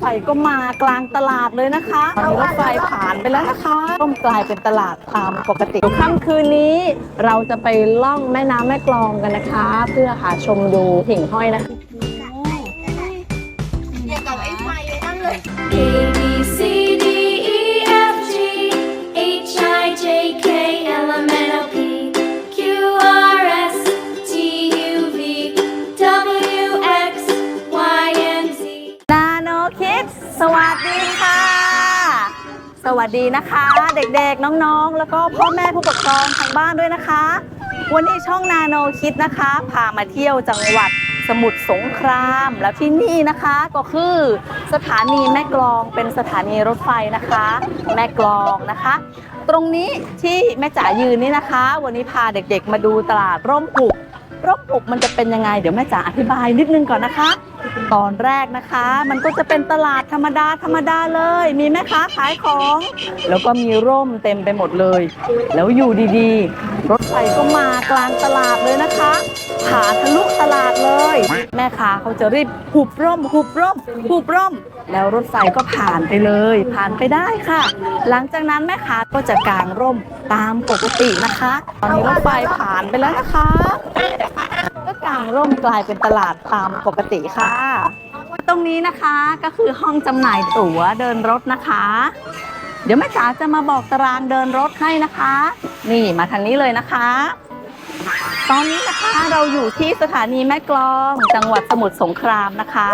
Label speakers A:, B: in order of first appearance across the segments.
A: ไฟก็มากลางตลาดเลยนะคะตอนนี้รถไฟผ่านไปแล้วนะคะก็กลายเป็นตลาดตามปกติค่ำคืนนี้ เราจะไปล่องแม่น้ำแม่กลองกันนะคะ เพื่อหาชมดูหิ่งห้อยนะคะ
B: A B C D
A: สวัสดีค่ะ สวัสดีนะคะ เด็กๆน้องๆ แล้วก็พ่อแม่ผู้ปกครองทางบ้านด้วยนะคะ วันนี้ช่องนาโนคิดนะคะพามาเที่ยวจังหวัดสมุทรสงครามแล้วที่นี่นะคะก็คือสถานีแม่กลองเป็นสถานีรถไฟนะคะ แม่กลองนะคะ ตรงนี้ที่แม่จ๋ายืนนี่นะคะ วันนี้พาเด็กๆ มาดูตลาดร่มปุกร่มปุกมันจะเป็นยังไง เดี๋ยวแม่จ๋าอธิบายนิดนึงก่อนนะคะตอนแรกนะคะ มันก็จะเป็นตลาดธรรมดาธรรมดาเลย มีแม่ค้าขายของ แล้วก็มีร่มเต็มไปหมดเลย แล้วอยู่ดีๆ รถไฟก็มากลางตลาดเลยนะคะผ่าทะลุตลาดเลย แม่ค้าเขาจะรีบหุบร่มหุบร่มหุบร่ม แล้วรถไฟก็ผ่านไปเลย ผ่านไปได้ค่ะ หลังจากนั้นแม่ค้าก็จะกางร่มตามปกตินะคะ ตอนนี้รถไฟผ่านไปแล้วนะคะางร่มกลายเป็นตลาดตามปกติค่ะ ตรงนี้นะคะก็คือห้องจำหน่ายตั๋วเดินรถนะคะ เดี๋ยวแม่จ๋าจะมาบอกตารางเดินรถให้นะคะ นี่มาทางนี้เลยนะคะ ตอนนี้นะคะเราอยู่ที่สถานีแม่กลองจังหวัดสมุทรสงครามนะคะ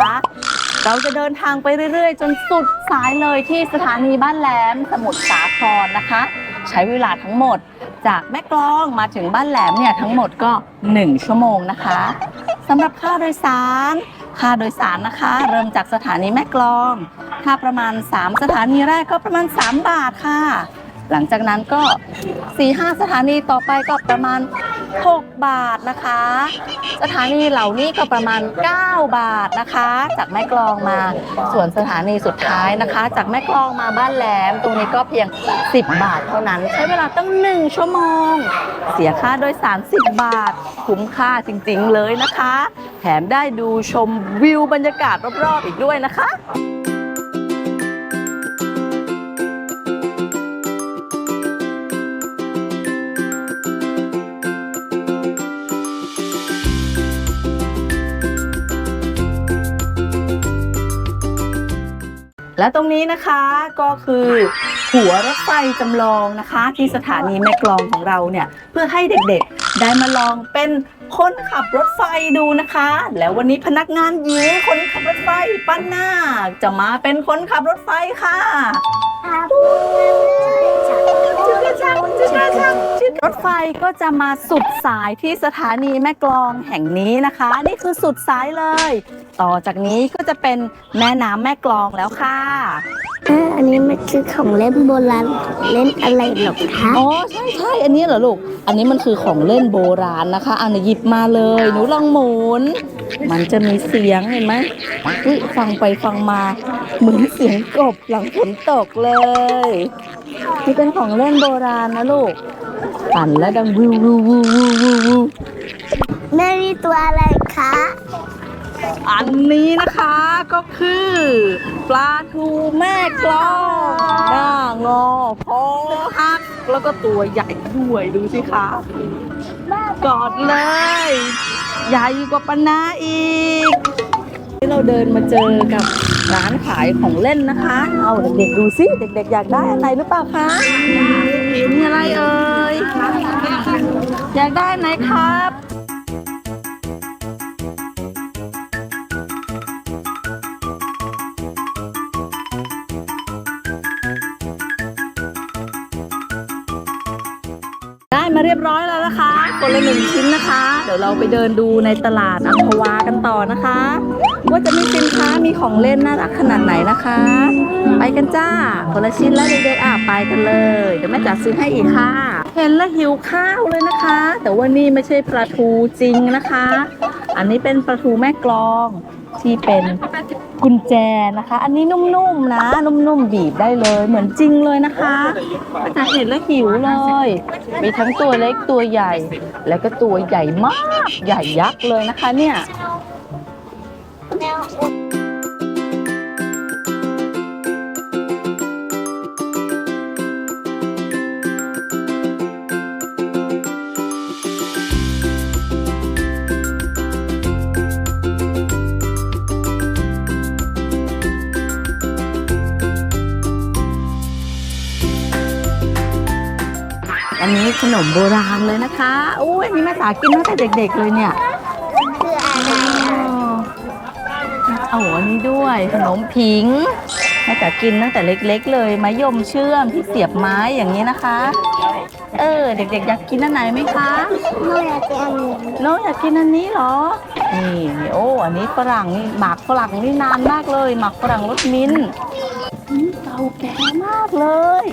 A: เราจะเดินทางไปเรื่อยๆ จนสุดสายเลยที่สถานีบ้านแหลมสมุทรสาครนะคะ ใช้เวลาทั้งหมด จากแม่กลองมาถึงบ้านแหลมเนี่ยทั้งหมดก็ 1 ชั่วโมงนะคะสำหรับค่าโดยสาร ค่าโดยสารนะคะ เริ่มจากสถานีแม่กลอง ค่าประมาณ 3 สถานีแรกก็ประมาณ 3 บาทค่ะ หลังจากนั้นก็ 4-5 สถานีต่อไปก็ประมาณ 6 บาทนะคะ สถานีเหล่านี้ก็ประมาณ 9 บาทนะคะ จากแม่กลองมาส่วนสถานีสุดท้ายนะคะ จากแม่กลองมาบ้านแหลม ตรงนี้ก็เพียง 10 บาทเท่านั้น ใช้เวลาตั้ง 1 ชั่วโมง เสียค่าโดยสาร10 บาท คุ้มค่าจริงๆเลยนะคะ แถมได้ดูชมวิวบรรยากาศรอบๆอีกด้วยนะคะ และตรงนี้นะคะก็คือหัวรถไฟจำลองนะคะ ที่สถานีแม่กลองของเราเนี่ยเพื่อให้เด็กๆ ได้มาลองเป็นคนขับรถไฟดูนะคะ แล้ววันนี้พนักงานหญิงคนขับรถไฟปั้นหน้าจะมาเป็นคนขับรถไฟค่ะ รถไฟก็จะมาสุดสายที่สถานีแม่กลองแห่งนี้นะคะ นี่คือสุดสายเลย ต่อจากนี้ก็จะเป็นแม่น้ำแม่กลองแล้วค่ะ
C: อ่าอันนี้มันคือของเล่นโบราณของเล่นอะไรหรอคะ
A: อ๋อใช่ใช่อันนี้เหรอลูก อันนี้มันคือของเล่นโบราณนะคะเอาหนูหยิบมาเลยหนูลองหมุน มันจะมีเสียงเห็นไหมอุ๊ยฟังไปฟังมา เหมือนเสียงกบหลังฝนตกเลย นี่เป็นของเล่นโบราณนะลูกปั่นแล้วดังวิววิววิววิววิววิว
C: แม่มีตัวอะไรคะ
A: อันนี้นะคะก็คือ ปลาทูแม่กลองหน้างอคอหักแล้วก็ตัวใหญ่ด้วยดูสิคะกอดเลย ใหญ่กว่าปนาอีก ที่เราเดินมาเจอกับ ร้านขายของเล่นนะคะ เอาเด็กๆดูสิเด็ก ๆ อยากได้อะไรหรือเปล่าคะ มีอะไรเอ่ย อยากได้ไหนครับได้มาเรียบร้อยแล้วนะคะ คนละหนึ่งชิ้นนะคะ เดี๋ยวเราไปเดินดูในตลาดอัมพวากันต่อนะคะ ว่าจะมีสินค้ามีของเล่นน่ารักขนาดไหนนะคะ ไปกันจ้าคนละชิ้นแล้วเด็กๆอะไปกันเลยเดี๋ยวแม่จ๋าซื้อให้อีกค่ะ เห็นแล้วหิวข้าวเลยนะคะ แต่ว่านี่ไม่ใช่ปลาทูจริงนะคะ อันนี้เป็นปลาทูแม่กลองที่เป็นกุญแจนะคะ อันนี้นุ่มๆนะ นุ่มๆบีบได้เลย เหมือนจริงเลยนะคะแม่เห็นแล้วหิวเลย มีทั้งตัวเล็กตัวใหญ่ แล้วก็ตัวใหญ่มาก ใหญ่ยักษ์เลยนะคะเนี่ย อันนี้ขนมโบราณเลยนะคะอุ้อันนี้มาสากินตั้งแต่เด็ก ๆ เลยเนี่ย เอาอันนี้ด้วย ขนมผิงแม่จ๋ากินตั้งแต่เล็ก ๆ เลยมะยมเชื่อมที่เสียบไม้อย่างนี้นะคะ เออ เด็กๆ อยากกินอันไหนไหมคะ
C: โน่อยากจะอันนี้
A: น้องอยากกินอันนี้เหรอนี่นี่โอ้อันนี้ฝรั่งนี่หมากฝรั่งนี่นานมากเลยหมากฝรั่งรสมิ้นท์อืมเก่าแก่มากเลย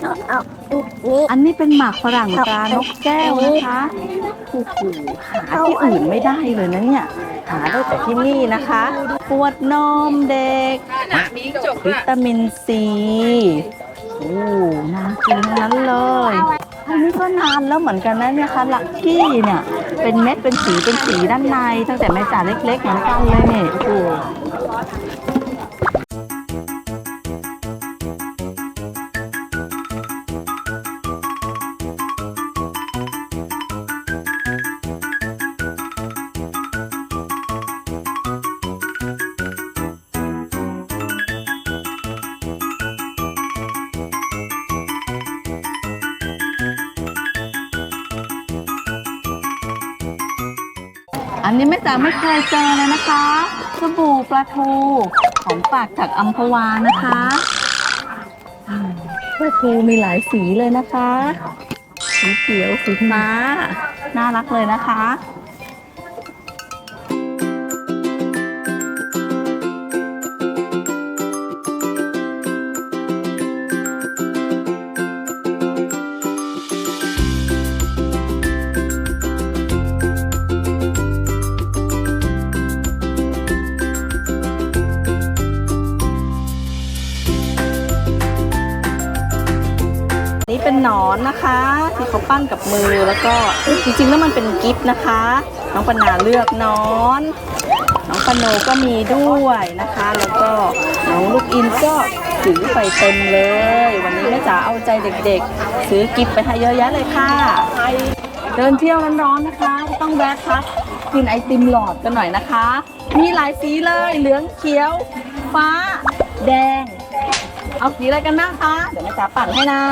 C: เอาเอานี่
A: อันนี้เป็นหมากฝรั่งตรานกแก้วนะคะโอ้โหหาที่อื่นไม่ได้เลยนะเนี่ย หาได้แต่ที่นี่นะคะขวดนมเด็ก วิตามินซีโอ้น่ากินทั้งนั้นเลย อันนี้ก็นานแล้วเหมือนกันนะเนี่ยค่ะลักกี้เนี่ย เป็นเม็ดเป็นสีเป็นสีด้านใน ตั้งแต่แม่จ๋าเล็กๆเหมือนกันเลยเนี่ยโอ้ อันนี้แม่จ๋าไม่เคยเจอเลยนะคะสบู่ปลาทูของฝากจากอัมพวานะคะปลาทูมีหลายสีเลยนะคะ สีเขียวสีฟ้า น่ารักเลยนะคะ นะคะที่เขาปั้นกับมือแล้วก็จริงๆแล้วมันเป็นกิฟต์นะคะ น้องปนาเลือกนอน น้องปโนก็มีด้วยนะคะ แล้วก็น้องลูกอินก็ถือไปเต็มเลย วันนี้แม่จ๋าเอาใจเด็กๆ ซื้อกิฟต์ไปให้เยอะแยะเลยค่ะ เดินเที่ยวร้อนๆนะคะ ต้องแวะพักกินไอติมหลอดกันหน่อยนะคะ มีหลายสีเลยเหลืองเขียว ฟ้า แดง เอาสีอะไรกันบ้างคะ เดี๋ยวแม่จ๋าปั่นให้นะ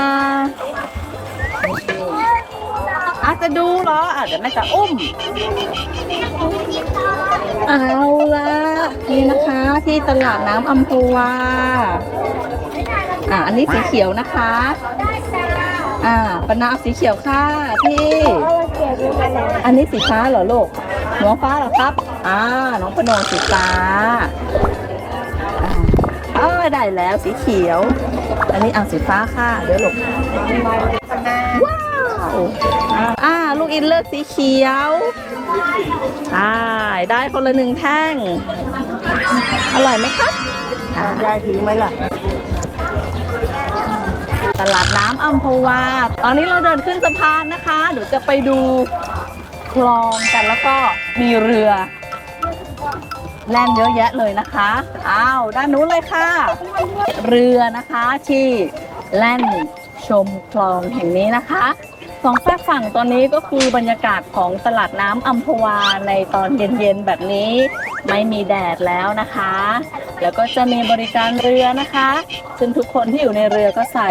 A: อาจจะดูเหรออะเดี๋ยวแม่จ๋าอุ้ม เอาละนี่นะคะที่ตลาดน้ำอัมพวาอะอันนี้สีเขียวนะคะ อ่าปนาอาสีเขียวค่ะพี่อันนี้สีฟ้าเหรอลูกน้องฟ้าเหรอครับอ่าน้องพนงสีฟ้าอ่าเออได้แล้วสีเขียว อันนี้เอาสีฟ้าค่ะเดี๋ยวลูก อ่าลูกอินเลือกสีเขียวอ่าได้คนละหนึ่งแท่ง อร่อยไหมคะยายถือไหมล่ะ ตลาดน้ำอัมพวา ตอนนี้เราเดินขึ้นสะพานนะคะเดี๋ยวจะไปดูคลองกันแล้วก็มีเรือ แล่นเยอะแยะเลยนะคะ อ้าวด้านนู้นเลยค่ะ เรือนะคะที่แล่นชมคลองแห่งนี้นะคะ สองฝากฝั่งตอนนี้ก็คือบรรยากาศของตลาดน้ำอัมพวาในตอนเย็นๆแบบนี้ไม่มีแดดแล้วนะคะ แล้วก็จะมีบริการเรือนะคะ ซึ่งทุกคนที่อยู่ในเรือก็ใส่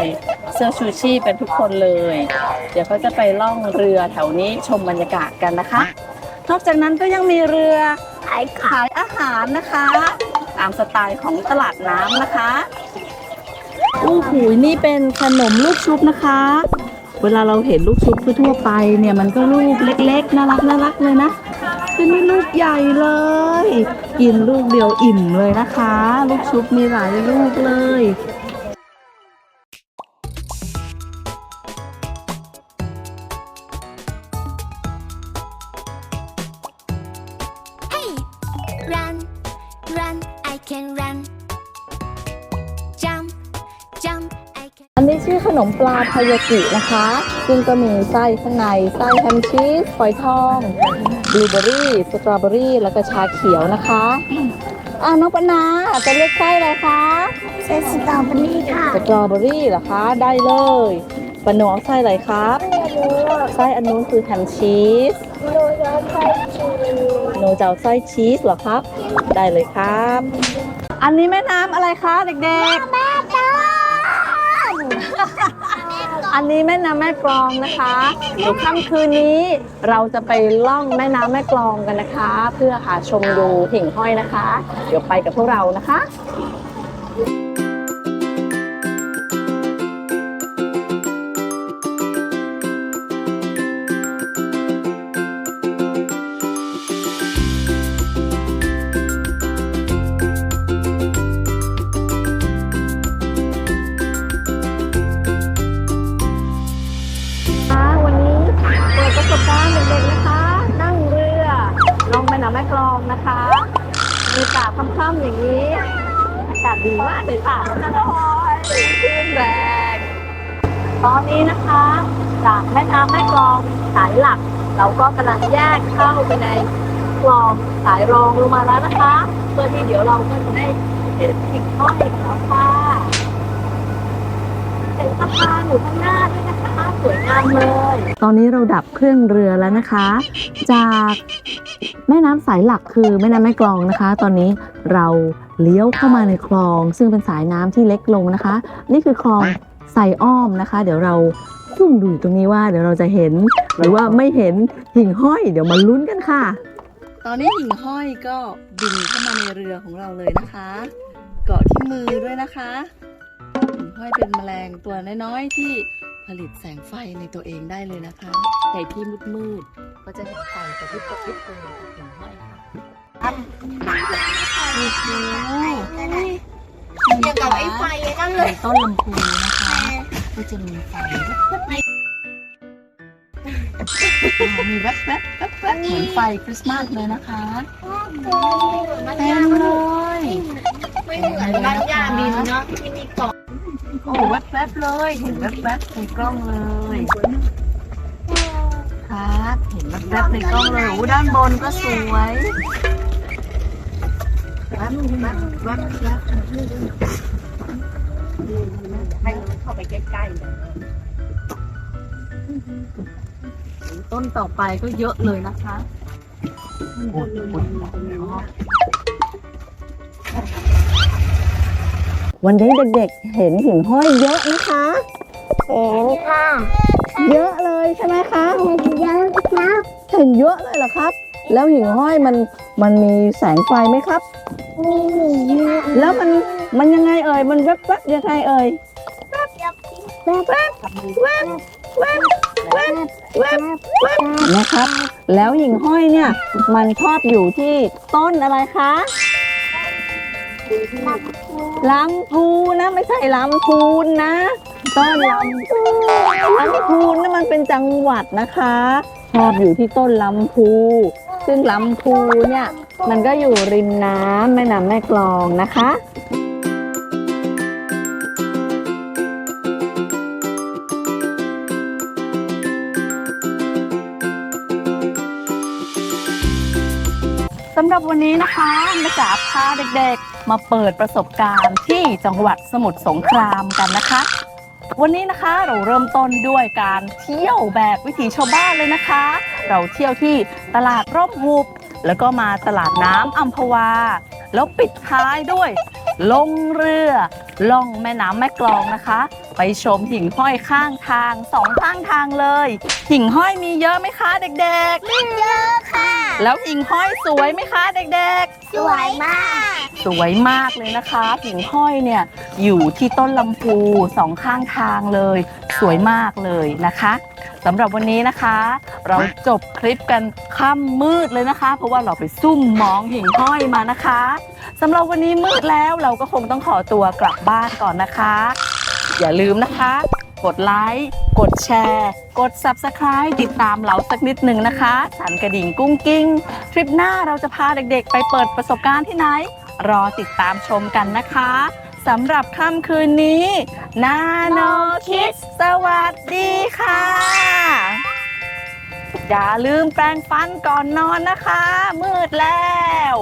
A: เสื้อชูชีพเป็นทุกคนเลย เดี๋ยวเขาจะไปล่องเรือแถวนี้ชมบรรยากาศกันนะคะ นอกจากนั้นก็ยังมีเรือขายขายอาหารนะคะ ตามสไตล์ของตลาดน้ำนะคะอู้หูนี่เป็นขนมลูกชุบนะคะ เวลาเราเห็นลูกชุบทั่วไปเนี่ยมันก็ลูกเล็กๆน่ารักน่ารักเลยนะเป็นนี่ลูกใหญ่เลย กินลูกเดียวอิ่มเลยนะคะ ลูกชุบมีหลายลูกเลย นี้ชื่อขนมปลาทายากินะคะ ซึ่งก็มีไส้ข้างใน ไส้แฮมชีสฝอยทองบลูเบอรี่ สตรอเบอรี่ แล้วก็ชาเขียวนะคะ อ่าน้องปนาจะเลือกไส้อะไรคะ
C: เซสตรอเบอรี่ค่ะ
A: สตรอเบอรี่เหรอคะ ได้เลยปะหนูเอาไส้อะไรครับ ไส้อันนู้นคือแฮมชีส
C: โรยไส้ชีส
A: หนูจะเอาไส้ชีสเหรอครับ ได้เลยครับ อันนี้แม่น้ำอะไรคะเด็ก
C: แม่จ้า
A: ๆ อันนี้แม่น้ำแม่กลองนะคะเดี๋ยวค่ำคืนนี้เราจะไปล่องแม่น้ำแม่กลองกันนะคะ เพื่อหาชมดูหิ่งห้อยนะคะ เดี๋ยวไปกับพวกเรานะคะค่ะ ประสบการณ์เด็กๆนะคะ นั่งเรือลงแม่น้ำแม่กลองนะคะ มีป่าค่ำๆอย่างนี้ อากาศดีมากเลยค่ะโอ้ยขึ้นแรงตอนนี้นะคะ จากแม่น้ำแม่กลองสายหลัก เราก็กำลังแยกเข้าไปในคลองสายรองลงมาแล้วนะคะ เพื่อที่เดี๋ยวเราก็จะได้เห็นสิ่งห้อยแล้วค่ะเป็นสะพานอยู่ข้างหน้าด้วยนะคะ สวยงามเลย ตอนนี้เราดับเครื่องเรือแล้วนะคะ จากแม่น้ำสายหลักคือแม่น้ำแม่กลองนะคะ ตอนนี้เราเลี้ยวเข้ามาในคลอง ซึ่งเป็นสายน้ำที่เล็กลงนะคะ นี่คือคลองไซอ้อมนะคะ เดี๋ยวเราซุ่มดูอยู่ตรงนี้ว่าเดี๋ยวเราจะเห็นหรือว่าไม่เห็นหิ่งห้อย เดี๋ยวมาลุ้นกันค่ะ ตอนนี้หิ่งห้อยก็บินเข้ามาในเรือของเราเลยนะคะ เกาะที่มือด้วยนะคะ หิ่งห้อยเป็นแมลงตัวน้อยๆที่ ผลิตแสงไฟในตัวเองได้เลยนะคะ ในที่มืดๆก็จะเห็นไฟกระพริบกระพริบเลยกับหิ่งห้อยค่ะครับโอ้โห
C: อย่างกับไอ้ไฟนั่นเลย
A: ต้นลำพูนะคะ ก็จะมีไฟมีแว๊บๆแว๊บๆแว๊บเหมือนไฟคริสต์มาสเลยนะคะเต็มเลย
C: ไม่เหมือนบ้านยาบินเนาะที่มีเกาะ
A: โอ้แวบๆเลยเห็นแวบๆในกล้องเลยครับเห็นแวบๆในกล้องเลยโอ้ด้านบนก็สวยแวบๆแวบๆแวบๆให้เข้าไปใกล้ๆเลยต้นต่อไปก็เยอะเลยนะคะ วันนี้เด็กๆเห็นหิ่งห้อยเยอะนะคะ
C: เห็นค่ะ
A: เยอะเลยใช่ไหมคะ
C: เห็นเยอะครับ
A: เห็นเยอะเลยเหรอครับ แล้วหิ่งห้อยมันมันมีแสงไฟไหมครับ
C: มีหมีเยอะ
A: แล้วมันมันยังไงเอ่ย มันแวบแวบๆยังไงเอ่ย
C: แวบแวบ
A: แวบแวบแวบแวบแวบแวบแวบนะครับ แล้วหิ่งห้อยเนี่ย มันชอบอยู่ที่ต้นอะไรคะ ลำพูนะไม่ใช่ลำพูนนะต้นลำพูลำพูนนั่มันเป็นจังหวัดนะคะชอบอยู่ที่ต้นลำพู ซึ่งลำพูเนี่ยมันก็อยู่ริมน้ำแม่น้ำแม่กลองนะคะสำหรับวันนี้นะคะแม่จ๋าพาเด็กๆ มาเปิดประสบการณ์ที่จังหวัดสมุทรสงครามกันนะคะ วันนี้นะคะเราเริ่มต้นด้วยการเที่ยวแบบวิถีชาวบ้านเลยนะคะ เราเที่ยวที่ตลาดร่มหุบ แล้วก็มาตลาดน้ำอัมพวา แล้วปิดท้ายด้วย ลงเรือล่องแม่น้ำแม่กลองนะคะ ไปชมหิ่งห้อยข้างทางสองข้างทางเลย หิ่งห้อยมีเยอะไหมคะเด็กๆ
C: เยอะค่ะ
A: แล้วหิ่งห้อยสวยไหมคะเด็ก
C: สวยมาก
A: ๆ สวยมากเลยนะคะหิ่งห้อยเนี่ยอยู่ที่ต้นลำพูสองข้างทางเลย สวยมากเลยนะคะสำหรับวันนี้นะคะ เราจบคลิปกันค่ำมืดเลยนะคะ เพราะว่าเราไปซุ่มมองหิ่งห้อยมานะคะสำหรับวันนี้มืดแล้วเราก็คงต้องขอตัวกลับบ้านก่อนนะคะ อย่าลืมนะคะ กดไลค์กดแชร์ กด Subscribe ติดตามเราสักนิดหนึ่งนะคะ สันกระดิ่งกุ้งกิ้ง ทริปหน้าเราจะพาเด็กๆ ไปเปิดประสบการณ์ที่ไหน รอติดตามชมกันนะคะสำหรับค่ำคืนนี้นาโนคิดสวัสดีค่ะ อย่าลืมแปรงฟันก่อนนอนนะคะ มืดแล้ว